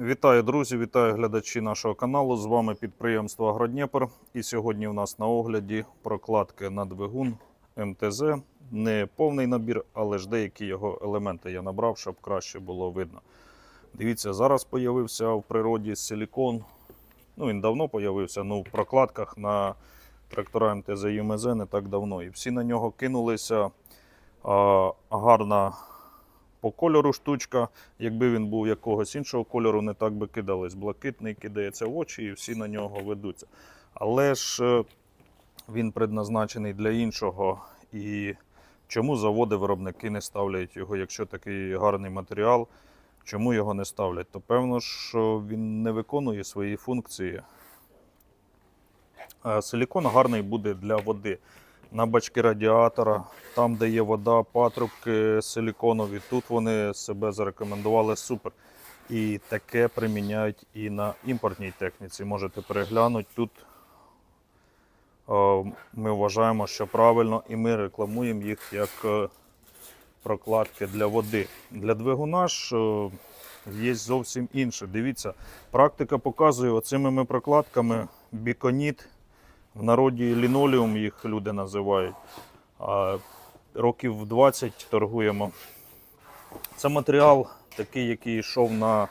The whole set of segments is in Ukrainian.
Вітаю, друзі, вітаю глядачі нашого каналу. З вами підприємство Агродніпр. І сьогодні у нас на огляді прокладки на двигун МТЗ. Не повний набір, але ж деякі його елементи я набрав, щоб краще було видно. Дивіться, зараз з'явився в природі силікон. Ну, він давно з'явився, ну в прокладках на трактора МТЗ ЮМЗ не так давно. І всі на нього кинулися. А, гарна по кольору штучка. Якби він був якогось іншого кольору, не так би кидались. Блакитний кидається в очі і всі на нього ведуться. Але ж е, він предназначений для іншого. І чому заводи виробники не ставлять його, якщо такий гарний матеріал, чому його не ставлять? То певно, що він не виконує свої функції. Е, Силікон гарний буде для води. На бачки радіатора, там, де є вода, патрубки силіконові, тут вони себе зарекомендували супер. І таке приміняють і на імпортній техніці. Можете переглянути. Тут е, ми вважаємо, що правильно, і ми рекламуємо їх як е, прокладки для води. Для двигуна ж е, є зовсім інше. Дивіться, практика показує оцими ми прокладками біконіт. В народі лінолеум їх люди називають. А років 20 торгуємо. Це матеріал такий, який йшов на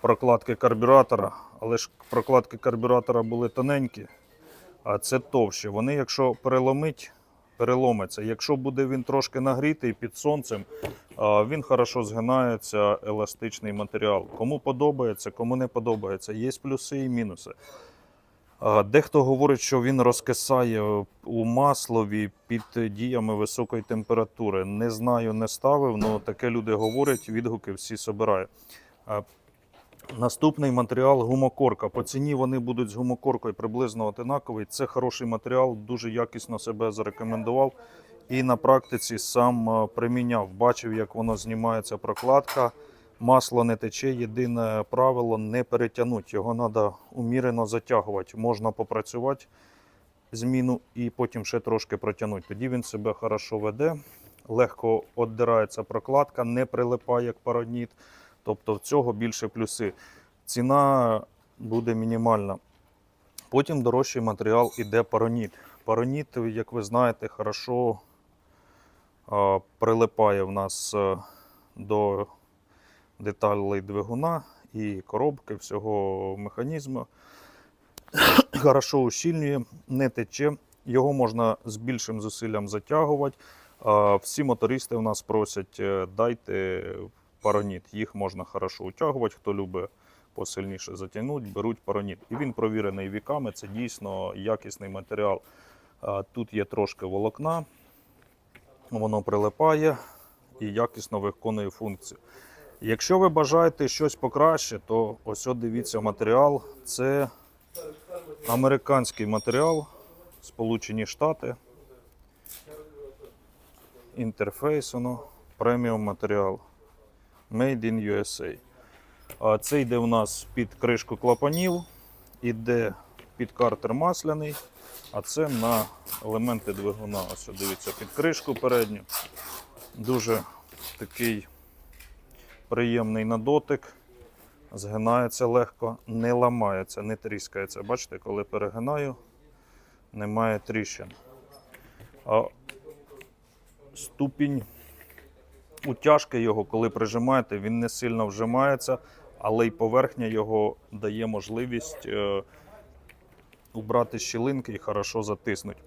прокладки карбюратора, але ж прокладки карбюратора були тоненькі, а це товще. Вони, якщо переломить, переломиться. Якщо буде він трошки нагрітий під сонцем, він хорошо згинається, еластичний матеріал. Кому подобається, кому не подобається. Є плюси і мінуси. Дехто говорить, що він розкисає у маслові під діями високої температури. Не знаю, не ставив, але таке люди говорять, відгуки всі собираю. Наступний матеріал гумокорка. По ціні вони будуть з гумокоркою приблизно одинаковий. Це хороший матеріал, дуже якісно себе зарекомендував. І на практиці сам е, приміняв. Бачив, як воно знімається прокладка. Масло не тече. Єдине правило не перетягнути. Його треба умірено затягувати. Можна попрацювати зміну і потім ще трошки протягнути. Тоді він себе хорошо веде, легко віддирається прокладка, не прилипає як параніт. Тобто в цього більше плюси. Ціна буде мінімальна. Потім дорожчий матеріал іде пароніт. Пароніт, як ви знаєте, хорошо прилипає в нас е, до деталей двигуна і коробки всього механізму. Хорошо ущільнює, не тече. Його можна з більшим зусиллям затягувати. Всі мотористи в нас просять, е, дайте пароніт. Їх можна хорошо утягувати. Хто любить посильніше затягнути, беруть пароніт. І він провірений віками. Це дійсно якісний матеріал. Тут є трошки волокна, воно прилипає і якісно виконує функцію. Якщо ви бажаєте щось покраще, то ось дивіться матеріал. Це американський матеріал, Сполучені Штати. Інтерфейс, воно, преміум матеріал. Made in USA. А Це йде у нас під кришку клапанів, іде під картер масляний, а це на елементи двигуна. Ось дивіться, під кришку передню. Дуже такий приємний на дотик. Згинається легко, не ламається, не тріскається. Бачите, коли перегинаю, немає тріщин. А ступінь утяжки його, коли прижимаєте, він не сильно вжимається, але й поверхня його дає можливість е, убрати щілинки і хорошо затиснути.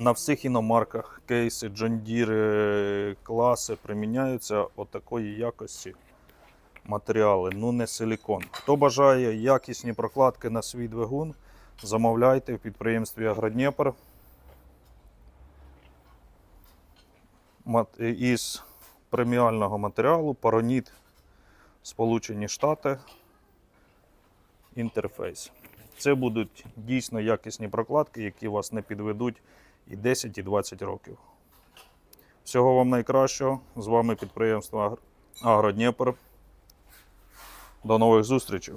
На всіх іномарках кейси, е, класи приміняються отакої якості матеріали, ну не силікон. Хто бажає якісні прокладки на свій двигун, замовляйте в підприємстві Агродніпр. Із преміального матеріалу Пароніт Сполучені Штати. Інтерфейс. Це будуть дійсно якісні прокладки, які вас не підведуть і 10, і 20 років. Всього вам найкращого. З вами підприємство Агр- Агродніпр. До нових зустрічей.